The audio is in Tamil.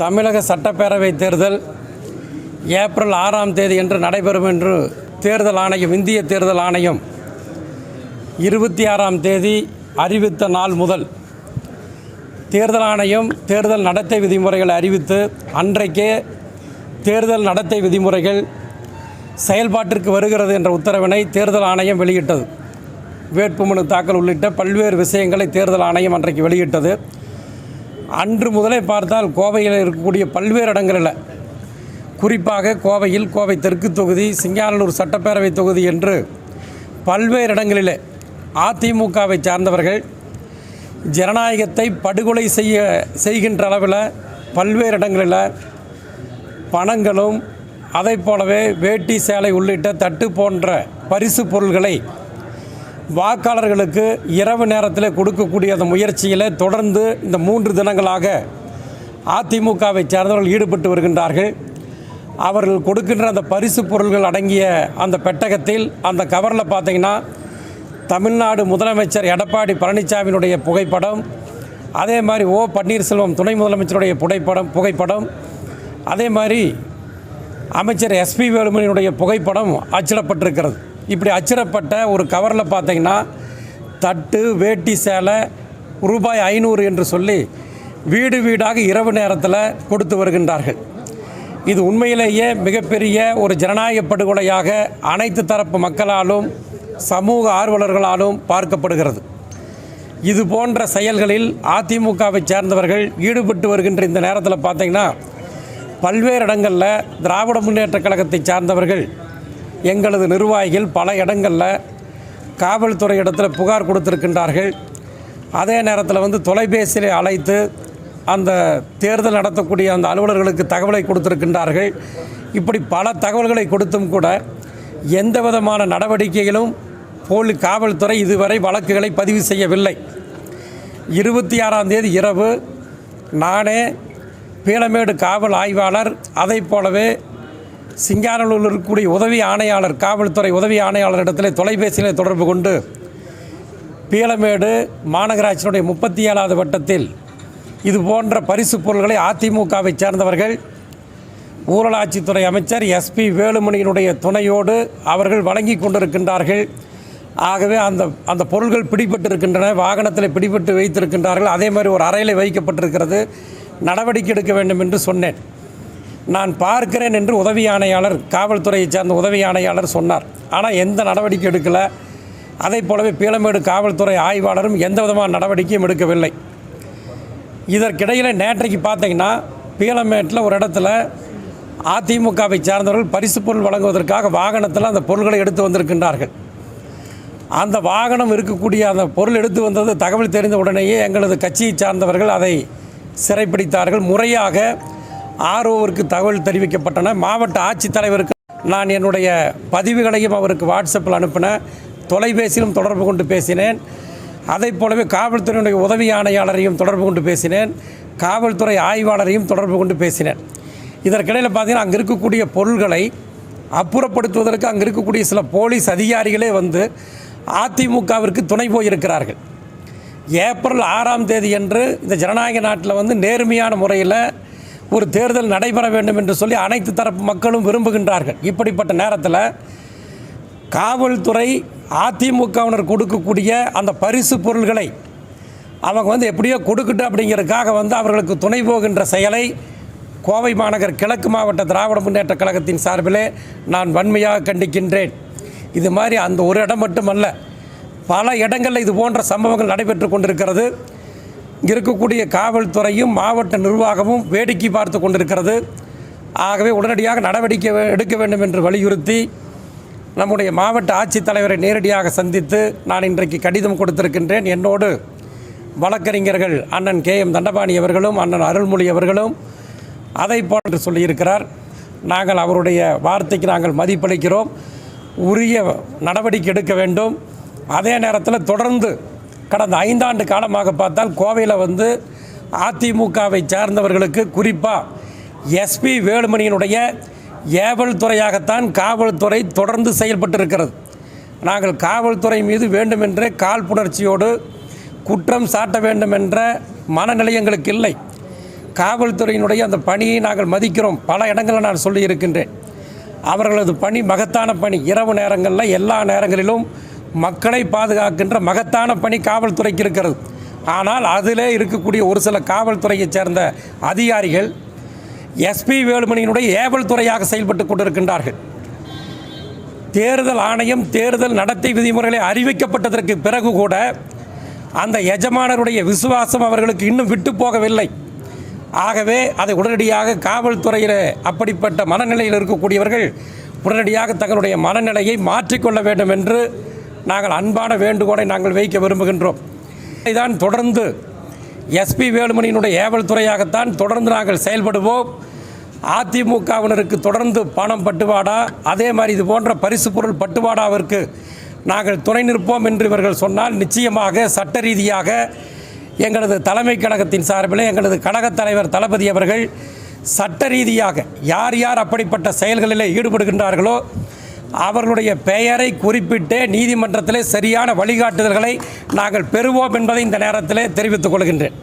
தமிழக சட்டப்பேரவை தேர்தல் ஏப்ரல் ஆறாம் தேதி என்று நடைபெறும் என்று தேர்தல் ஆணையம் இந்திய தேர்தல் ஆணையம் இருபத்தி ஆறாம் தேதி அறிவித்த நாள் முதல் தேர்தல் ஆணையம் தேர்தல் நடத்தை விதிமுறைகளை அறிவித்து அன்றைக்கே தேர்தல் நடத்தை விதிமுறைகள் செயல்பாட்டிற்கு வருகிறது என்ற உத்தரவினை தேர்தல் ஆணையம் வெளியிட்டது. வேட்புமனு தாக்கல் உள்ளிட்ட பல்வேறு விஷயங்களை தேர்தல் ஆணையம் அன்றைக்கு வெளியிட்டது. அன்று முதலே பார்த்தால் கோவையில் இருக்கக்கூடிய பல்வேறு இடங்களில். குறிப்பாக கோவையில் கோவை தெற்கு தொகுதி சிங்கானல்லூர் சட்டப்பேரவை தொகுதி என்று பல்வேறு இடங்களிலே அதிமுகவை சார்ந்தவர்கள் ஜனநாயகத்தை படுகொலை செய்ய செய்கின்ற அளவில் பல்வேறு இடங்களில் பணங்களும் அதைப் போலவே வேட்டி சேலை உள்ளிட்ட தட்டு போன்ற பரிசு பொருள்களை வாக்காளர்களுக்கு இரவு நேரத்தில் கொடுக்கக்கூடிய அந்த முயற்சியில் தொடர்ந்து இந்த மூன்று தினங்களாக அதிமுகவை சேர்ந்தவர்கள் ஈடுபட்டு வருகின்றார்கள். அவர்கள் கொடுக்கின்ற அந்த பரிசு பொருள்கள் அடங்கிய அந்த பெட்டகத்தில் அந்த கவரில் பார்த்தீங்கன்னா தமிழ்நாடு முதலமைச்சர் எடப்பாடி பழனிசாமியினுடைய புகைப்படம் அதே மாதிரி ஓ பன்னீர்செல்வம் துணை முதலமைச்சருடைய புகைப்படம் புகைப்படம் அதே மாதிரி அமைச்சர் எஸ்பி வேலுமணியினுடைய புகைப்படம் அச்சிடப்பட்டிருக்கிறது. இப்படி அச்சிடப்பட்ட ஒரு கவரில் பார்த்தீங்கன்னா தட்டு வேட்டி சேலை ரூபாய் ஐநூறு என்று சொல்லி வீடு வீடாக இரவு நேரத்தில் கொடுத்து வருகின்றார்கள். இது உண்மையிலேயே மிகப்பெரிய ஒரு ஜனநாயக படுகொலையாக அனைத்து தரப்பு மக்களாலும் சமூக ஆர்வலர்களாலும் பார்க்கப்படுகிறது. இது போன்ற செயல்களில் அதிமுகவை சேர்ந்தவர்கள் ஈடுபட்டு வருகின்ற இந்த நேரத்தில் பார்த்திங்கன்னா பல்வேறு இடங்களில் திராவிட முன்னேற்ற கழகத்தை சார்ந்தவர்கள் எங்களது நிர்வாகிகள் பல இடங்களில் காவல்துறை இடத்துல புகார் கொடுத்துருக்கின்றார்கள். அதே நேரத்தில் வந்து தொலைபேசியில் அழைத்து அந்த தேர்தல் நடத்தக்கூடிய அந்த அலுவலர்களுக்கு தகவலை கொடுத்துருக்கின்றார்கள். இப்படி பல தகவல்களை கொடுத்தும் கூட எந்த விதமான நடவடிக்கைகளும் போலி காவல்துறை இதுவரை வழக்குகளை பதிவு செய்யவில்லை. இருபத்தி ஆறாம் தேதி இரவு நானே பீளமேடு காவல் ஆய்வாளர் அதை போலவே சிங்கானலூரில் இருக்கக்கூடிய உதவி ஆணையாளர் காவல்துறை உதவி ஆணையாளரிடத்தில் தொலைபேசியில் தொடர்பு கொண்டு பீளமேடு மாநகராட்சியினுடைய முப்பத்தி ஏழாவது வட்டத்தில் இது போன்ற பரிசு பொருள்களை அதிமுகவை சேர்ந்தவர்கள் ஊரலாட்சித்துறை அமைச்சர் எஸ்பி வேலுமணியினுடைய துணையோடு அவர்கள் வழங்கி கொண்டிருக்கின்றார்கள். ஆகவே அந்த அந்த பொருள்கள் பிடிபட்டிருக்கின்றன வாகனத்தில் பிடிபட்டு வைத்திருக்கின்றார்கள். அதே மாதிரி ஒரு அறையில் வைக்கப்பட்டிருக்கிறது. நடவடிக்கை எடுக்க வேண்டும் என்று சொன்னேன். நான் பார்க்கிறேன் என்று உதவி ஆணையாளர் காவல்துறையை சேர்ந்த உதவி ஆணையாளர் சொன்னார். ஆனால் எந்த நடவடிக்கை எடுக்கலை. அதை போலவே பீளமேடு காவல்துறை ஆய்வாளரும் எந்த விதமான நடவடிக்கையும் எடுக்கவில்லை. இதற்கிடையில் நேற்றைக்கு பார்த்தீங்கன்னா பீளமேட்டில் ஒரு இடத்துல அதிமுகவை சார்ந்தவர்கள் பரிசு பொருள் வழங்குவதற்காக வாகனத்தில் அந்த பொருள்களை எடுத்து வந்திருக்கின்றார்கள். அந்த வாகனம் இருக்கக்கூடிய அந்த பொருள் எடுத்து வந்தது தகவல் தெரிந்த உடனேயே எங்களது கட்சியை சார்ந்தவர்கள் அதை சிறைப்பிடித்தார்கள். முறையாக ஆர்ஓவிற்கு தகவல் தெரிவிக்கப்பட்டன. மாவட்ட ஆட்சித்தலைவருக்கு நான் என்னுடைய பதிவுகளையும் அவருக்கு வாட்ஸ்அப்பில் அனுப்பினேன். தொலைபேசியிலும் தொடர்பு கொண்டு பேசினேன். அதை போலவே காவல்துறையினுடைய உதவி ஆணையாளரையும் தொடர்பு கொண்டு பேசினேன். காவல்துறை ஆய்வாளரையும் தொடர்பு கொண்டு பேசினேன். இதற்கிடையில் பார்த்தீங்கன்னா அங்கே இருக்கக்கூடிய பொருள்களை அப்புறப்படுத்துவதற்கு அங்கே இருக்கக்கூடிய சில போலீஸ் அதிகாரிகளே வந்து அதிமுகவிற்கு துணை போயிருக்கிறார்கள். ஏப்ரல் ஆறாம் தேதி அன்று இந்த ஜனநாயக நாட்டில் வந்து நேர்மையான முறையில் ஒரு தேர்தல் நடைபெற வேண்டும் என்று சொல்லி அனைத்து தரப்பு மக்களும் விரும்புகின்றார்கள். இப்படிப்பட்ட நேரத்தில் காவல்துறை அதிமுகவினர் கொடுக்கக்கூடிய அந்த பரிசு பொருள்களை அவங்க வந்து எப்படியோ கொடுக்கட்டும் அப்படிங்கிறதுக்காக வந்து அவர்களுக்கு துணை போகின்ற செயலை கோவை மாநகர் கிழக்கு மாவட்ட திராவிட முன்னேற்ற கழகத்தின் சார்பிலே நான் வன்மையாக கண்டிக்கின்றேன். இது மாதிரி அந்த ஒரு இடம் மட்டுமல்ல பல இடங்களில் இது போன்ற சம்பவங்கள் நடைபெற்று கொண்டிருக்கிறது. இருக்கக்கூடிய காவல்துறையும் மாவட்ட நிர்வாகமும் வேடிக்கை பார்த்து கொண்டிருக்கிறது. ஆகவே உடனடியாக நடவடிக்கை எடுக்க வேண்டும் என்று வலியுறுத்தி நம்முடைய மாவட்ட ஆட்சித்தலைவரை நேரடியாக சந்தித்து நான் இன்றைக்கு கடிதம் கொடுத்திருக்கின்றேன். என்னோடு வழக்கறிஞர்கள் அண்ணன் கே எம் தண்டபாணி அவர்களும் அண்ணன் அருள்மொழி அவர்களும் அதை போன்று சொல்லியிருக்கிறார். நாங்கள் அவருடைய வார்த்தைக்கு நாங்கள் மதிப்பளிக்கிறோம். உரிய நடவடிக்கை எடுக்க வேண்டும். அதே நேரத்தில் தொடர்ந்து கடந்த ஐந்தாண்டு காலமாக பார்த்தால் கோவையில் வந்து அதிமுகவை சார்ந்தவர்களுக்கு குறிப்பாக எஸ்பி வேலுமணியினுடைய ஏவல் துறையாகத்தான் காவல்துறை தொடர்ந்து செயல்பட்டிருக்கிறது. நாங்கள் காவல்துறை மீது வேண்டுமென்றே காழ்ப்புணர்ச்சியோடு குற்றம் சாட்ட வேண்டுமென்ற மனநிலை எங்களுக்கு இல்லை. காவல்துறையினுடைய அந்த பணியை நாங்கள் மதிக்கிறோம். பல இடங்களில் நான் சொல்லியிருக்கின்றேன். அவர்களது பணி மகத்தான பணி. இரவு நேரங்களில் எல்லா நேரங்களிலும் மக்களை பாதுகாக்கின்ற மகத்தான பணி காவல்துறைக்கு இருக்கிறது. ஆனால் அதிலே இருக்கக்கூடிய ஒரு சில காவல்துறையைச் சேர்ந்த அதிகாரிகள் எஸ்பி வேலுமணியினுடைய ஏவல் துறையாக செயல்பட்டு கொண்டிருக்கின்றார்கள். தேர்தல் ஆணையம் தேர்தல் நடத்தை விதிமுறைகளை அறிவிக்கப்பட்டதற்கு பிறகு கூட அந்த எஜமானருடைய விசுவாசம் அவர்களுக்கு இன்னும் விட்டு போகவில்லை. ஆகவே அதை உடனடியாக காவல்துறையில் அப்படிப்பட்ட மனநிலையில் இருக்கக்கூடியவர்கள் உடனடியாக தங்களுடைய மனநிலையை மாற்றிக்கொள்ள வேண்டும் என்று நாங்கள் அன்பான வேண்டுகோளை நாங்கள் வைக்க விரும்புகின்றோம். இதைதான் தொடர்ந்து எஸ்பி வேலுமணியினுடைய ஏவல் துறையாகத்தான் தொடர்ந்து நாங்கள் செயல்படுவோம். அதிமுகவினருக்கு தொடர்ந்து பணம் பட்டுவாடா அதே மாதிரி இது போன்ற பரிசு பொருள் பட்டுவாடாவிற்கு நாங்கள் துணை நிற்போம் என்று இவர்கள் சொன்னால் நிச்சயமாக சட்ட ரீதியாக எங்களது தலைமை கழகத்தின் சார்பில் எங்களது கழகத் தலைவர் தளபதி அவர்கள் சட்ட ரீதியாக யார் யார் அப்படிப்பட்ட செயல்களில் ஈடுபடுகின்றார்களோ அவர்களுடைய பெயரை குறிப்பிட்டு நீதிமன்றத்திலே சரியான வழிகாட்டுதல்களை நாங்கள் பெறுவோம் என்பதை இந்த நேரத்திலே தெரிவித்துக் கொள்கின்றேன்.